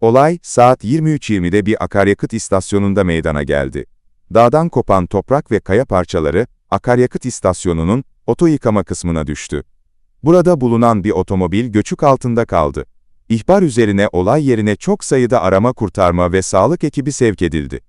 Olay, saat 23.20'de bir akaryakıt istasyonunda meydana geldi. Dağdan kopan toprak ve kaya parçaları, akaryakıt istasyonunun oto yıkama kısmına düştü. Burada bulunan bir otomobil göçük altında kaldı. İhbar üzerine olay yerine çok sayıda arama kurtarma ve sağlık ekibi sevk edildi.